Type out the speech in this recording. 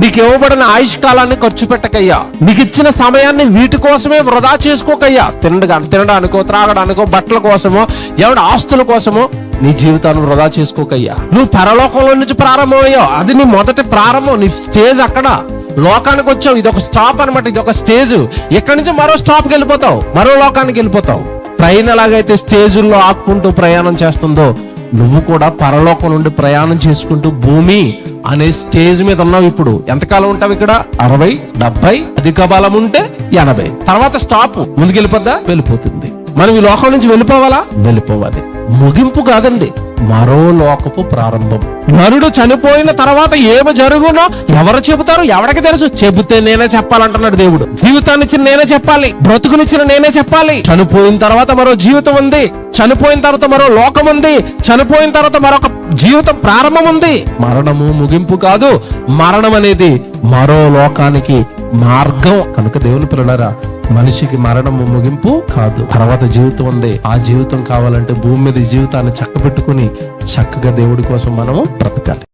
నీకు ఇవ్వబడిన ఆయుష్ కాలాన్ని ఖర్చు పెట్టకయ్యా. నీకు ఇచ్చిన సమయాన్ని వీటి కోసమే వృధా చేసుకోకయ్యా. తినడా తినడానికో త్రాగడానికో బట్టల కోసమో ఎవడ ఆస్తుల కోసమో నీ జీవితాన్ని వృధా చేసుకోకయ్యా. నువ్వు పరలోకంలో నుంచి ప్రారంభమయ్యావు. అది నీ మొదటి ప్రారంభం. నీ స్టేజ్ అక్కడ. లోకానికి వచ్చావు. ఇది ఒక స్టాప్ అనమాట ఇది ఒక స్టేజ్. ఇక్కడ నుంచి మరో స్టాప్కి వెళ్ళిపోతావు. మరో లోకానికి వెళ్ళిపోతావు. ట్రైన్ ఎలాగైతే స్టేజుల్లో ఆక్కుంటూ ప్రయాణం చేస్తుందో నువ్వు కూడా పరలోకం నుండి ప్రయాణం చేసుకుంటూ భూమి అనే స్టేజ్ మీద ఉన్నావు ఇప్పుడు. ఎంతకాలం ఉంటావు ఇక్కడ? అరవై డెబ్బై అధిక బలం ఉంటే ఎనభై. తర్వాత స్టాప్ ముందుకెళ్ళిపోద్దా? వెళ్ళిపోతుంది. మనం ఈ లోకం నుంచి వెళ్ళిపోవాలా? వెళ్ళిపోవాలి. ముగింపు కాదండి. మరో లోకపు ప్రారంభం. నరుడు చనిపోయిన తర్వాత ఏమి జరుగునో ఎవరు చెబుతారు ఎవరికి తెలుసు? చెబితే నేనే చెప్పాలంటున్నాడు దేవుడు. జీవితాన్ని ఇచ్చిన నేనే చెప్పాలి. బ్రతుకునిచ్చిన నేనే చెప్పాలి. చనిపోయిన తర్వాత మరో జీవితం ఉంది. చనిపోయిన తర్వాత మరో లోకం ఉంది. చనిపోయిన తర్వాత మరొక జీవితం ప్రారంభం ఉంది. మరణము ముగింపు కాదు. మరణం అనేది మరో లోకానికి మార్గం. కనుక దేవుని పిల్లలారా మనిషికి మరణము ముగింపు కాదు. తర్వాత జీవితం ఉంది. ఆ జీవితం కావాలంటే భూమి మీద జీవితాన్ని చక్కబెట్టుకుని చక్కగా దేవుడి కోసం మనము బ్రతకాలి.